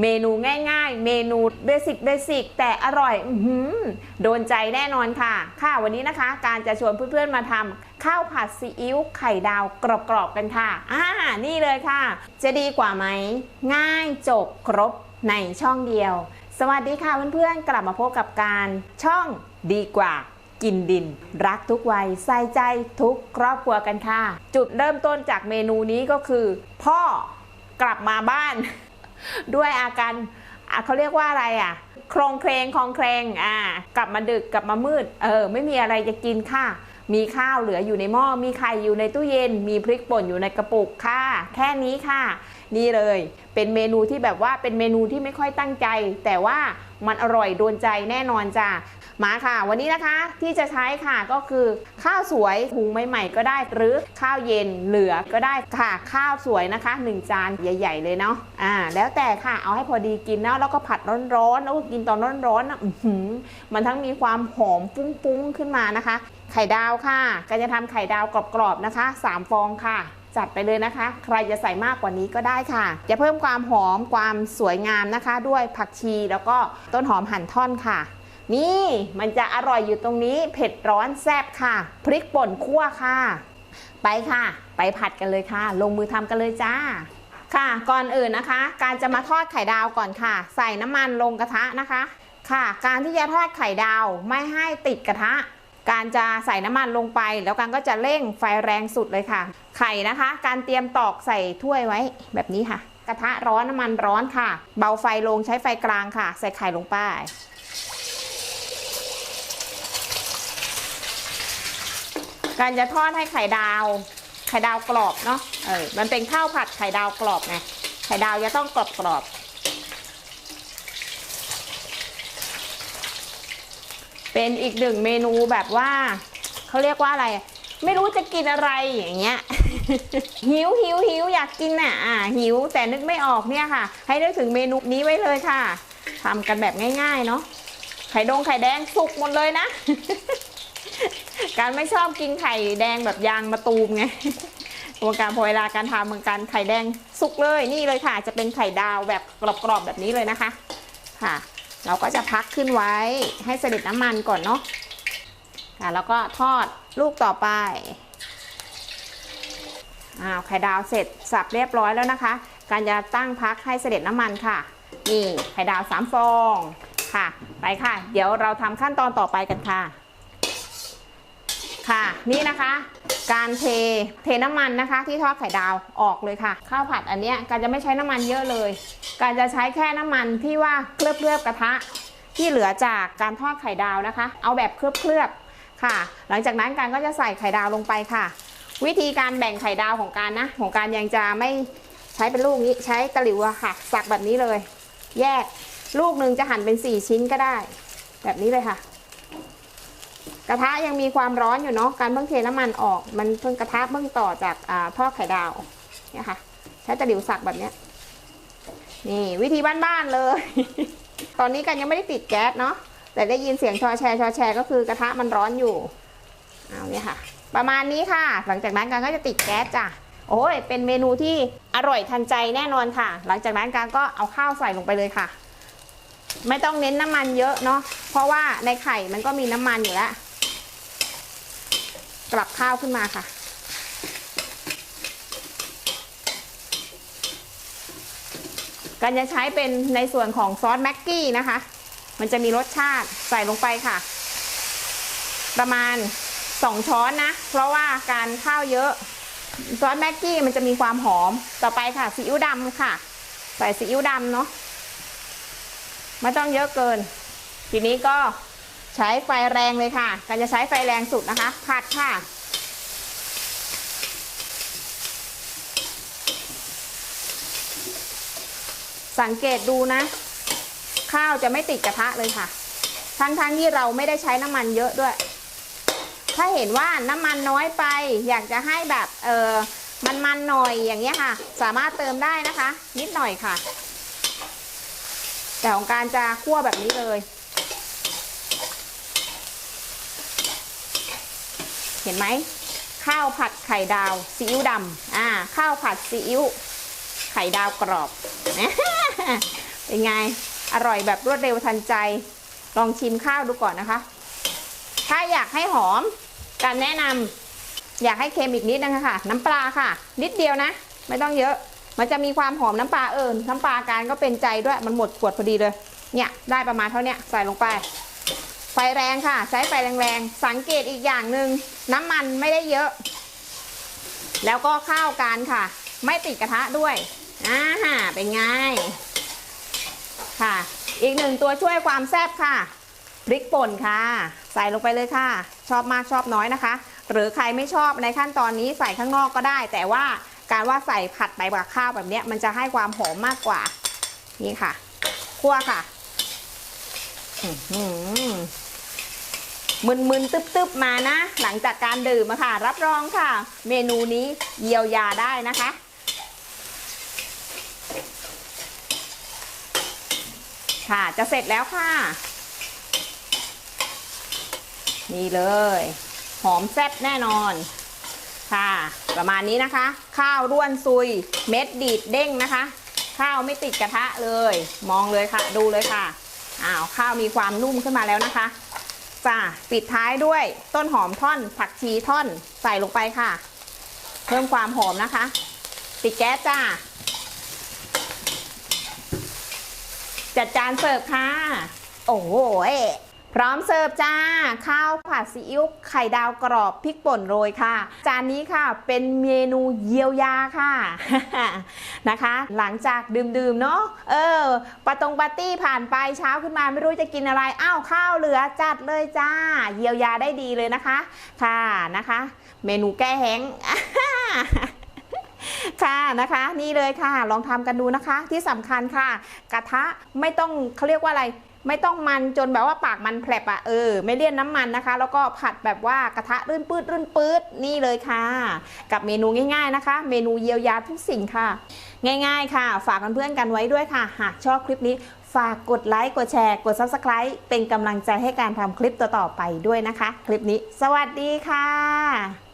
เมนูง่ายๆ เมนูเบสิกเบสิกแต่อร่อยอโดนใจแน่นอนค่ะ ค่ะวันนี้นะคะ การจะชวนเพื่อนๆมาทำข้าวผัดซีอิ๊วไข่ดาวกรอบๆกันค่ะอ่านี่เลยค่ะ จะดีกว่าไหม ง่ายจบครบในช่องเดียว สวัสดีค่ะเพื่อนๆ กลับมาพบกับการช่องดีกว่ากินดิน รักทุกวัยใส่ใจทุกครอบครัวกันค่ะ จุดเริ่มต้นจากเมนูนี้ก็คือ พ่อกลับมาบ้าน ด้วยอาการเขาเรียกว่าอะไรอะโครงเครงคลองเครงอ่ากลับมาดึกกลับมามืดเออไม่มีอะไรจะกินค่ะ มีข้าวเหลืออยู่ในหม้อมีไข่อยู่ในตู้เย็น มีพริกป่นอยู่ในกระปุกค่ะ แค่นี้ค่ะ นี่เลย เป็นเมนูที่แบบว่าเป็นเมนูที่ไม่ค่อยตั้งใจ แต่ว่ามันอร่อยโดนใจแน่นอนจ้า มาค่ะ วันนี้นะคะที่จะใช้ค่ะก็คือข้าวสวยหุงใหม่ๆก็ได้ หรือข้าวเย็นเหลือก็ได้ค่ะ ข้าวสวยนะคะ 1 จานใหญ่ ๆ เลยเนาะอ่า แล้วแต่ค่ะเอาให้พอดีกินนะแล้วก็ผัดร้อนๆแล้วก็กินตอนร้อนๆนะอื้อหือมันทั้งมีความหอมปุ้งๆขึ้นมานะคะ ไข่ดาวค่ะก็จะทำไข่ดาวกรอบๆนะคะ 3 ฟองค่ะจัดไปเลยนะคะ ใครจะใส่มากกว่านี้ก็ได้ค่ะ จะเพิ่มความหอมความสวยงามนะคะ ด้วยผักชีแล้วก็ต้นหอมหั่นท่อนค่ะ นี่มันจะอร่อยอยู่ตรงนี้เผ็ดร้อนแซ่บค่ะ พริกป่นคั่วค่ะ ไปค่ะ ไปผัดกันเลยค่ะ ลงมือทำกันเลยจ้า ค่ะก่อนอื่นนะคะ การจะมาทอดไข่ดาวก่อนค่ะ ใส่น้ำมันลงกระทะนะคะ ค่ะ การที่จะทอดไข่ดาวไม่ให้ติดกระทะ การจะใส่น้ำมันลงไป แล้วการก็จะเร่งไฟแรงสุดเลยค่ะ ไข่นะคะ การเตรียมตอกใส่ถ้วยไว้แบบนี้ค่ะ กระทะร้อนน้ำมันร้อนค่ะ เบาไฟลงใช้ไฟกลางค่ะ ใส่ไข่ลงไป การจะทอดให้ไข่ดาว ไข่ดาวกรอบเนาะเออมันเป็นข้าวผัดไข่ดาวกรอบไงไข่ดาวจะต้องกรอบกรอบเป็นอีกหนึ่งเมนูแบบว่าเขาเรียกว่าอะไร ไม่รู้จะกินอะไรอย่างเงี้ยหิวหิวหิวอยากกินน่ะอ่าหิวแต่นึกไม่ออกเนี่ยค่ะ ให้นึกถึงเมนูนี้ไว้เลยค่ะทำกันแบบง่ายๆเนาะไข่ดงไข่แดงสุกหมดเลยนะ การไม่ชอบกินไข่แดงแบบยางมะตูมไงวงการพอเวลาการทำเหมือนกันไข่แดงสุกเลยนี่เลยค่ะ จะเป็นไข่ดาวแบบกรอบๆแบบนี้เลยนะคะ ค่ะ เราก็จะพักขึ้นไว้ให้เสด็จน้ำมันก่อนเนาะค่ะแล้วก็ทอดลูกต่อไปอ้าวไข่ดาวเสร็จสับเรียบร้อยแล้วนะคะ การจะตั้งพักให้เสด็จน้ำมันค่ะนี่ไข่ดาวสามฟองค่ะ ไปค่ะ เดี๋ยวเราทำขั้นตอนต่อไปกันค่ะ ค่ะ นี่นะคะ การเทเทน้ำมันนะคะ ที่ทอดไข่ดาวออกเลยค่ะ ข้าวผัดอันเนี้ยการจะไม่ใช้น้ำมันเยอะเลย การจะใช้แค่น้ำมันที่ว่าเคลือบเคลือบกระทะ ที่เหลือจากการทอดไข่ดาวนะคะ เอาแบบเคลือบเคลือบๆค่ะ หลังจากนั้นการก็จะใส่ไข่ดาวลงไปค่ะ วิธีการแบ่งไข่ดาวของการนะ ของการยังจะไม่ใช้เป็นลูกนี้ใช้ตะหลิวอะค่ะ สักแบบนี้เลย แยกลูกหนึ่งจะหั่นเป็น 4 ชิ้นก็ได้ แบบนี้เลยค่ะ กระทะยังมีความร้อนอยู่เนาะการเพิ่งเทน้ำมันออกมันเพิ่งกระทะเพิ่งต่อจากอาทอดไข่ดาวเนี่ยค่ะใช้ตะหลิวสักแบบเนี้ยนี่วิธีบ้านๆเลย ตอนนี้กันยังไม่ได้ติดแก๊สเนาะแต่ได้ยินเสียงชอแชร์ชอแชร์ก็คือกระทะมันร้อนอยู่เอาเนี่ยค่ะ ประมาณนี้ค่ะ หลังจากนั้นกันก็จะติดแก๊สจ้ะโอ้ยเป็นเมนูที่อร่อยทันใจแน่นอนค่ะ หลังจากนั้นการก็เอาข้าวใส่ลงไปเลยค่ะ ไม่ต้องเน้นน้ำมันเยอะเนาะเพราะว่าในไข่มันก็มีน้ำมันอยู่แล้ว กลับข้าวขึ้นมาค่ะ กันจะใช้เป็นในส่วนของซอสแม็กกี้นะคะ มันจะมีรสชาติใส่ลงไปค่ะ ประมาณ 2 ช้อนนะ เพราะว่าการข้าวเยอะ ซอสแม็กกี้มันจะมีความหอม ต่อไปค่ะซีอิ๊วดำค่ะ ใส่ซีอิ๊วดำเนาะไม่ต้องเยอะเกิน ทีนี้ก็ ใช้ไฟแรงเลยค่ะการจะใช้ไฟแรงสุดนะคะ ผัดค่ะ สังเกตดูนะ ข้าวจะไม่ติดกระทะเลยค่ะ ทั้งๆทที่เราไม่ได้ใช้น้ำมันเยอะด้วย ถ้าเห็นว่าน้ำมันน้อยไป อยากจะให้แบบเออมันๆหน่อยอย่างเงี้ยค่ะ สามารถเติมได้นะคะ นิดหน่อยค่ะ แต่ของการจะคั่วแบบนี้เลย เห็นไหมข้าวผัดไข่ดาวซีอิ๊วดำอ่าข้าวผัดซีอิ๊วไข่ดาวกรอบเป็นไงอร่อยแบบรวดเร็วทันใจ ลองชิมข้าวดูก่อนนะคะ ถ้าอยากให้หอมการแนะนำอยากให้เค็มอีกนิดนึงค่ะน้ำปลาค่ะ นิดเดียวนะ ไม่ต้องเยอะ มันจะมีความหอมน้ำปลาเอิญน้ำปลาการก็เป็นใจด้วยมันหมดขวดพอดีเลย เนี่ยได้ประมาณเท่านี้ใส่ลงไป ไฟแรงค่ะ ใช้ไฟแรงๆ สังเกตอีกอย่างหนึ่งน้ำมันไม่ได้เยอะ แล้วก็ข้าวการค่ะ ไม่ติดกระทะด้วยอ่าเป็นไงค่ะ อีกหนึ่งตัวช่วยความแซ่บค่ะพริกป่นค่ะ ใส่ลงไปเลยค่ะ ชอบมากชอบน้อยนะคะ หรือใครไม่ชอบในขั้นตอนนี้ใส่ข้างนอกก็ได้ แต่ว่าการว่าใส่ผัดไปกับข้าวแบบนี้มันจะให้ความหอมมากกว่า นี่ค่ะคั่วค่ะ อื มึนๆตึบๆมานะ หลังจากการดื่มค่ะ รับรองค่ะ เมนูนี้เยียวยาได้นะคะ ค่ะจะเสร็จแล้วค่ะ นี่เลย หอมแซ่บแน่นอนค่ะ ประมาณนี้นะคะ ข้าวร่วนซุย เม็ดดีดเด้งนะคะ ข้าวไม่ติดกระทะเลย มองเลยค่ะ ดูเลยค่ะอ้าวข้าวมีความนุ่มขึ้นมาแล้วนะคะ จ้าปิดท้ายด้วยต้นหอมท่อน ผักชีท่อนใส่ลงไปค่ะ เพิ่มความหอมนะคะ ปิดแก๊สจ้า จัดจานเสิร์ฟค่ะ โอ้โห พร้อมเสิร์ฟจ้า ข้าวผัดซีอิ๊วไข่ดาวกรอบพริกป่นโรยค่ะ จานนี้ค่ะเป็นเมนูเยียวยาค่ะนะคะ หลังจากดื่มๆเนาะเออปาตรงปาร์ตี้ผ่านไปเช้าขึ้นมาไม่รู้จะกินอะไรอ้าวข้าวเหลือจัดเลยจ้า เยียวยาได้ดีเลยนะคะ ค่ะนะคะ เมนูแก้แห้งค่ะนะคะนี่เลยค่ะ ลองทำกันดูนะคะที่สำคัญค่ะ กระทะไม่ต้องเขาเรียกว่าอะไร ไม่ต้องมันจนแบบว่าปากมันแผลบอะเออไม่เลี่ยนน้ำมันนะคะ แล้วก็ผัดแบบว่ากระทะรื่นปืดรื่นปืดนี่เลยค่ะ กับเมนูง่ายๆนะคะ เมนูเยียวยาทุกสิ่งค่ะ ง่าย ๆ ค่ะ ฝากเพื่อนๆกันไว้ด้วยค่ะ หากชอบคลิปนี้ฝากกดไลค์กดแชร์ กด subscribe เป็นกำลังใจให้การทำคลิปต่อๆไปด้วยนะคะ คลิปนี้ สวัสดีค่ะ